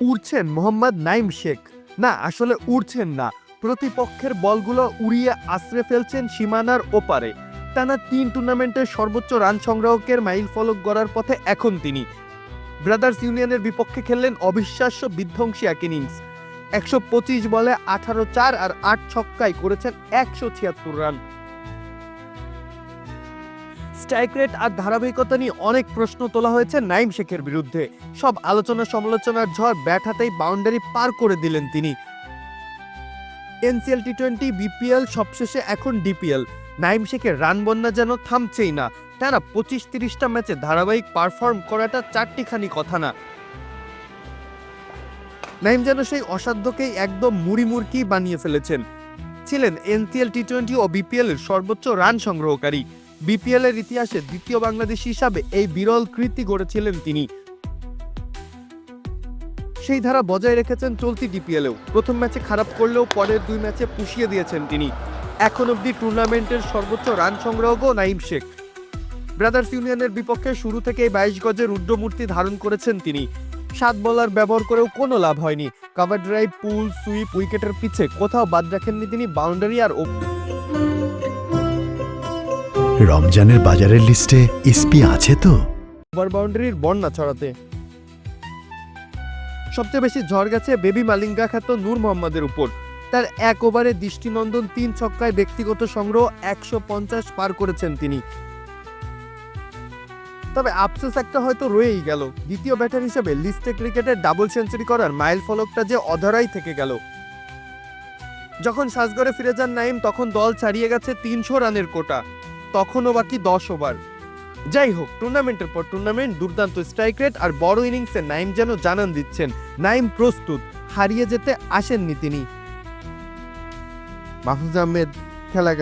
উড়ছেন মোহাম্মদ নাইম শেখ। না, আসলে উড়ছেন না। প্রতিপক্ষের বলগুলো উড়িয়ে আশ্রে ফেলছেন সীমানার ওপারে। টানা তিন টুর্নামেন্টের সর্বোচ্চ রান সংগ্রাহকের মাইল ফলক গড়ার পথে এখন তিনি। ব্রাদার্স ইউনিয়নের বিপক্ষে খেললেন অবিশ্বাস্য বিধ্বংসী এক ইনিংস একশো পঁচিশ বলে আঠারো চার আর আট ছক্কায় করেছেন একশো ছিয়াত্তর রান স্ট্রাইক আর ধারাবাহিকতা নিয়ে অনেক প্রশ্ন তোলা হয়েছে নাইম শেখের বিরুদ্ধে। সব আলোচনা সমালোচনার ঝড় ব্যাট হাতেই বাউন্ডারি পার করে দিলেন তিনি। এনসিএল টি টোয়েন্টি বিপিএল, সবশেষে এখন ডিপিএল। নাইম শেখের রান বন্যা যেন থামছেই না। টানা পঁচিশ তিরিশটা ম্যাচে ধারাবাহিক পারফর্ম করাটা চারটিখানি কথা না। নাইম যেন সেই অসাধ্যকেই একদম মুড়ি মুড়কি বানিয়ে ফেলেছেন। ছিলেন এনসিএল টি টোয়েন্টি ও বিপিএল এর সর্বোচ্চ রান সংগ্রহকারী। বিপিএল এর ইতিহাসে দ্বিতীয় বাংলাদেশি হিসাবে এই বিরল কৃতি গড়েছিলেন তিনি। সেই ধারা বজায় রেখেছেন চলতি ডিপিএলেও প্রথম ম্যাচে খারাপ করলেও পরের দুই ম্যাচে পুষিয়ে দিয়েছেন তিনি। এখন অবধি টুর্নামেন্টের সর্বোচ্চ রান সংগ্রহও নাইম শেখ। ব্রাদার্স ইউনিয়নের বিপক্ষে শুরু থেকেই বাইশ গজের রুদ্রমূর্তি ধারণ করেছেন তিনি। সাত বলার ব্যবহার করেও কোনো লাভ হয়নি। কাভার ড্রাইভ, পুল, সুইপ, উইকেটের পিছে কোথাও বাদ রাখেননি তিনি বাউন্ডারি আর ওপ- রমজানের বাজারের লিস্টে ইসপি আছে তো? বাউন্ডারির বন্যা ছড়াতে। সবচেয়ে বেশি ঝড় গেছে বেবি মালিঙ্গা খ্যাত নূর মোহাম্মদের উপর। তার এক ওভারে দৃষ্টিনন্দন তিন ছক্কায় ব্যক্তিগত সংগ্রহ একশো পঞ্চাশ পার করেছেন তিনি। তবে আফসোস একটা হয়তো রয়েই গেল। দ্বিতীয় ব্যাটার হিসেবে লিস্টে ক্রিকেটের ডাবল সেঞ্চুরি করার মাইল ফলকটা যে অধরাই থেকে গেল। যখন সাজগড়ে ফিরে যান নাইম, তখন দল ছাড়িয়ে গেছে তিনশো রানের কোটা। তখনও বাকি দশ ওভার। যাই হোক, টুর্নামেন্টের পর টুর্নামেন্ট, দুর্দান্ত স্ট্রাইক রেট আর বড় ইনিংসে নাইম যেন জানান দিচ্ছেন, নাইম প্রস্তুত, হারিয়ে যেতে আসেননি তিনি। মাহফুজ আহমেদ খেলা